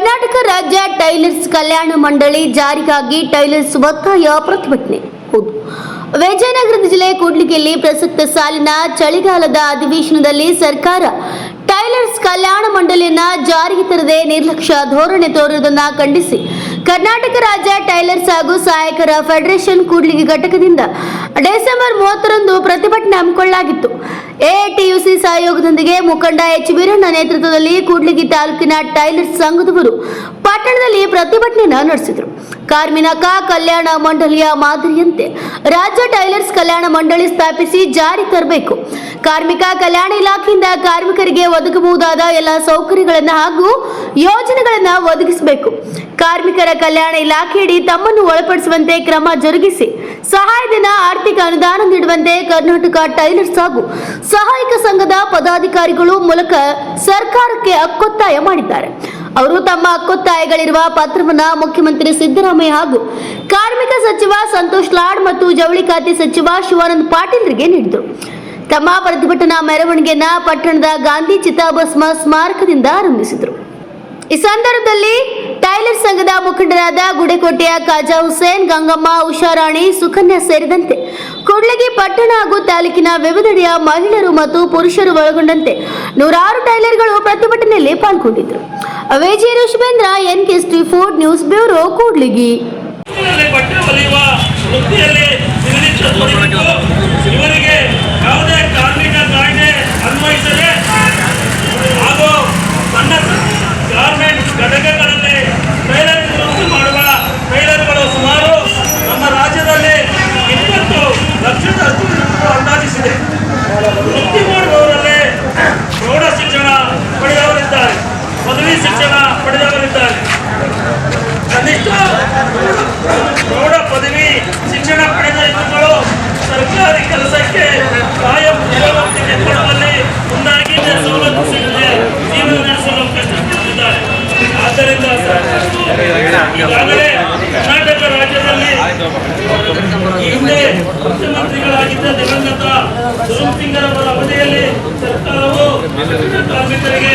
ಕರ್ನಾಟಕ ರಾಜ್ಯ ಟೈಲರ್ಸ್ ಕಲ್ಯಾಣ ಮಂಡಳಿ ಜಾರಿಗಾಗಿ ಟೈಲರ್ಸ್ ಒತ್ತಾಯ ಪ್ರತಿಭಟನೆ. ಹೌದು. ವಿಜಯನಗರ ಜಿಲ್ಲೆ ಕೂಡ್ಲಿಗೆಯಲ್ಲಿ ಪ್ರಸಕ್ತ ಸಾಲಿನ ಚಳಿಗಾಲದ ಅಧಿವೇಶನದಲ್ಲಿ ಸರ್ಕಾರ ಟೈಲರ್ಸ್ ಕಲ್ಯಾಣ ಮಂಡಳಿಯನ್ನ ಜಾರಿಗೆ ತರದೆ ನಿರ್ಲಕ್ಷ್ಯ ಧೋರಣೆ ತೋರುವುದನ್ನು ಖಂಡಿಸಿ ಕರ್ನಾಟಕ ರಾಜ್ಯ ಟೈಲರ್ಸ್ ಹಾಗೂ ಸಹಾಯಕರ ಫೆಡರೇಷನ್ ಕೂಡ್ಲಿಗಿ ಘಟಕದಿಂದ ಡಿಸೆಂಬರ್ ಮೂವತ್ತರಂದು ಪ್ರತಿಭಟನೆ ಹಮ್ಮಿಕೊಳ್ಳಲಾಗಿತ್ತು. ಎಐಟಿಯುಸಿ ಸಹಯೋಗದೊಂದಿಗೆ ಮುಖಂಡ ಎಚ್ ವೀರಣ್ಣ ನೇತೃತ್ವದಲ್ಲಿ ಕೂಡ್ಲಿಗಿ ತಾಲೂಕಿನ ಟೈಲರ್ಸ್ ಸಂಘದವರು ಪಟ್ಟಣದಲ್ಲಿ ಪ್ರತಿಭಟನೆಯನ್ನು ನಡೆಸಿದರು. ಕಾರ್ಮಿಕ ಕಲ್ಯಾಣ ಮಂಡಳಿಯ ಮಾದರಿಯಂತೆ ರಾಜ್ಯ ಟೈಲರ್ಸ್ ಕಲ್ಯಾಣ ಮಂಡಳಿ ಸ್ಥಾಪಿಸಿ ಜಾರಿ ತರಬೇಕು. ಕಾರ್ಮಿಕ ಕಲ್ಯಾಣ ಇಲಾಖೆಯಿಂದ ಕಾರ್ಮಿಕರಿಗೆ ಒದಗಬಹುದಾದ ಎಲ್ಲ ಸೌಕರ್ಯಗಳನ್ನು ಹಾಗೂ ಯೋಜನೆಗಳನ್ನು ಒದಗಿಸಬೇಕು. ಕಾರ್ಮಿಕರ ಕಲ್ಯಾಣ ಇಲಾಖೆಯಡಿ ತಮ್ಮನ್ನು ಒಳಪಡಿಸುವಂತೆ ಕ್ರಮ ಜರುಗಿಸಿ ಸಹಾಯಧನ, ಆರ್ಥಿಕ ಅನುದಾನ ನೀಡುವಂತೆ ಕರ್ನಾಟಕ ಟೈಲರ್ಸ್ ಹಾಗೂ ಸಹಾಯಕ ಸಂಘದ ಪದಾಧಿಕಾರಿಗಳು ಮೂಲಕ ಸರ್ಕಾರಕ್ಕೆ ಅಕ್ಕೊತ್ತಾಯ ಮಾಡಿದ್ದಾರೆ. ಅವರು ತಮ್ಮ ಹಕ್ಕೊತ್ತಾಯಗಳಿರುವ ಪತ್ರವನ್ನ ಮುಖ್ಯಮಂತ್ರಿ ಸಿದ್ದರಾಮಯ್ಯ ಹಾಗೂ ಕಾರ್ಮಿಕ ಸಚಿವ ಸಂತೋಷ್ ಲಾಡ್ ಮತ್ತು ಜವಳಿ ಖಾತೆ ಸಚಿವ ಶಿವಾನಂದ ಪಾಟೀಲ್ರಿಗೆ ನೀಡಿದರು. ತಮ್ಮ ಪ್ರತಿಭಟನಾ ಮೆರವಣಿಗೆಯನ್ನ ಪಟ್ಟಣದ ಗಾಂಧಿ ಚಿತಾಭಸ್ಮ ಸ್ಮಾರಕದಿಂದ ಆರಂಭಿಸಿದರು. ಈ ಸಂದರ್ಭದಲ್ಲಿ ಟೈಲರ್ ಸಂಘದ ಮುಖಂಡರಾದ ಗುಡೆಕೋಟೆಯ ಖಾಜಾ ಹುಸೇನ್, ಗಂಗಮ್ಮ, ಉಷಾರಾಣಿ, ಸುಕನ್ಯಾ ಸೇರಿದಂತೆ ಕೂಡ್ಲಿಗಿ ಪಟ್ಟಣ ಹಾಗೂ ತಾಲೂಕಿನ ವಿವಿಧೆಡೆಯ ಮಹಿಳೆಯರು ಮತ್ತು ಪುರುಷರು ಒಳಗೊಂಡಂತೆ ನೂರಾರು ಟೈಲರ್ಗಳು ಪ್ರತಿಭಟನೆಯಲ್ಲಿ ಪಾಲ್ಗೊಂಡಿದ್ದರು. Vijaya Rishabhendra N K food news bureau Kudligi. ಪ್ರೌಢ ಪದವಿ ಶಿಕ್ಷಣ ಪಡೆದ ಇವುಗಳು ಸರ್ಕಾರಿ ಕೆಲಸಕ್ಕೆ ಕಾಯಂ ಉದ್ಯೋಗಕ್ಕೆ ಕೊಡುವಲ್ಲಿ ಮುಂದಾಗಿ ಸವಲತ್ತು ಸಿಗದೆ ಜೀವನ ನಡೆಸಲು ಕಷ್ಟಪಡುತ್ತಿದ್ದಾರೆ ಆದ್ದರಿಂದ ಈಗಾಗಲೇ ಕರ್ನಾಟಕ ರಾಜ್ಯದಲ್ಲಿ ಹಿಂದೆ ಮುಖ್ಯಮಂತ್ರಿಗಳಾಗಿದ್ದ ದಿವಂಗತ ಸುರುಮ್ ಅವರ ಅವಧಿಯಲ್ಲಿ ಸರ್ಕಾರವು ಕಾರ್ಮಿಕರಿಗೆ